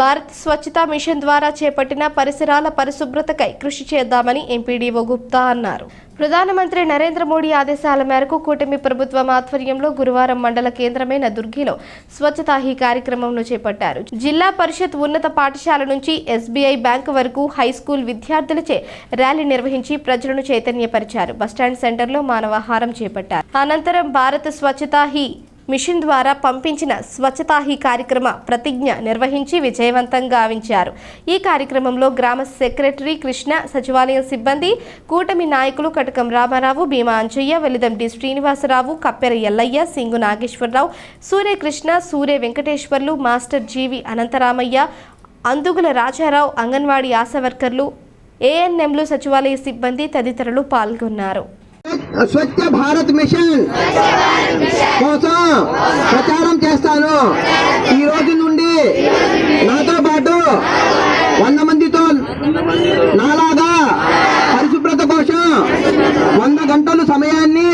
భారత్ స్వచ్ఛతా machine ద్వారా చేపట్టిన పరిసరాల పరిశుభ్రతకై కృషి చేద్దామని ఎంపీడీఓ గుప్తా అన్నారు. ప్రధానమంత్రి నరేంద్ర మోడీ ఆదేశాల మేరకు కూటమి ప్రభుత్వం ఆధ్వర్యంలో గురువారం మండల కేంద్రమైన దుర్గిలో స్వచ్ఛతా హీ కార్యక్రమంలో చేపట్టారు. జిల్లా పరిషత్ ఉన్నత పాఠశాల నుంచి ఎస్బీఐ బ్యాంక్ వరకు హై స్కూల్ విద్యార్థులచే ర్యాలీ నిర్వహించి ప్రజలను చైతన్యపరిచారు. బస్టాండ్ సెంటర్లో మానవాహారం చేపట్టారు. అనంతరం భారత్ స్వచ్ఛతా హీ మిషన్ ద్వారా పంపించిన స్వచ్ఛతా హీ కార్యక్రమ ప్రతిజ్ఞ నిర్వహించి విజయవంతం గావించారు ఈ కార్యక్రమంలో గ్రామ సెక్రటరీ కృష్ణ సచివాలయం సిబ్బంది కూటమి నాయకులు Katakam Ramarao Bhima Anjaiah Velidanti Srinivasarao Kappera Yellaiah Singu Nageswararao Suryakrishna Surya Venkateswarlu master G V Anantharamaiah Andugula Rajarao anganwadi ASHA వర్కర్లు ఏఎన్ఎంలు సచివాలయ సిబ్బంది తదితరులు పాల్గొన్నారు. స్వచ్ఛ భారత్ మిషన్. కోసం ప్రచారం చేస్తాను. ఈ రోజు నుండి నాతో పాటు వంద మందితో నాలాగా పరిశుభ్రత కోసం వంద గంటలు సమయాన్ని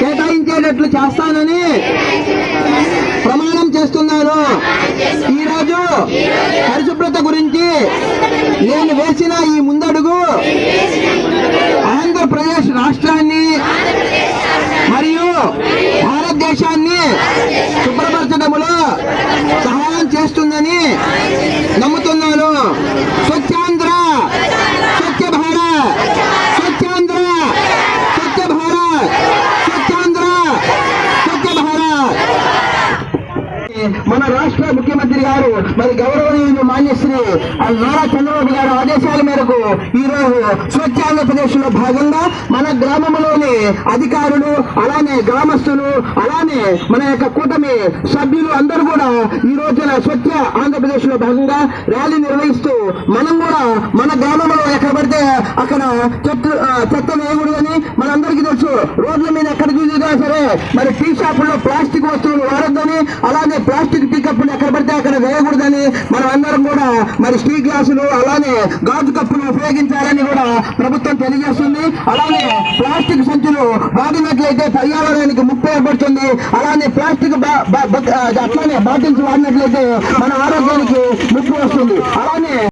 కేటాయించేటట్లు చేస్తానని ప్రమాణం చేస్తున్నాను. ఈరోజు పరిశుభ్రత గురించి నేను వేసిన ఈ ముందడుగు না మన రాష్ట్ర ముఖ్యమంత్రి గారు మరి గౌరవనీయులు మాన్యశ్రీ నారా చంద్రబాబు గారు ఆదేశాల మేరకు ఈ రోజు స్వచ్ఛ ఆంధ్రప్రదేశ్లో భాగంగా మన గ్రామంలోని అధికారులు అలానే గ్రామస్తులు అలానే మన యొక్క కూటమి సభ్యులు అందరూ కూడా ఈ రోజున స్వచ్ఛ ఆంధ్రప్రదేశ్లో భాగంగా ర్యాలీ నిర్వహిస్తూ మనం కూడా మన గ్రామంలో ఎక్కడ పడితే అక్కడ చెత్త చెత్త వేయకూడదని మనందరికీ తెలుసు. రోడ్ల మీద ఎక్కడ చూసి సరే మరి టీ షాపుల్లో ప్లాస్టిక్ వస్తువులు వాడొద్దని అలానే ప్లాస్టిక్ టీ కప్పులు ఎక్కడ పడితే అక్కడ వేయకూడదని మనం అందరం కూడా మరి స్టీల్ గ్లాసులు అలానే గాజు కప్పులు ఉపయోగించాలని కూడా ప్రభుత్వం తెలియజేస్తుంది. అలానే ప్లాస్టిక్ సంచులు వాడినట్లయితే పర్యావరణానికి ముప్పు ఏర్పడుతుంది. అలానే ప్లాస్టిక్ అట్లానే బాటిల్స్ వాడినట్లయితే మన ఆరోగ్యానికి ముప్పు వస్తుంది. అలానే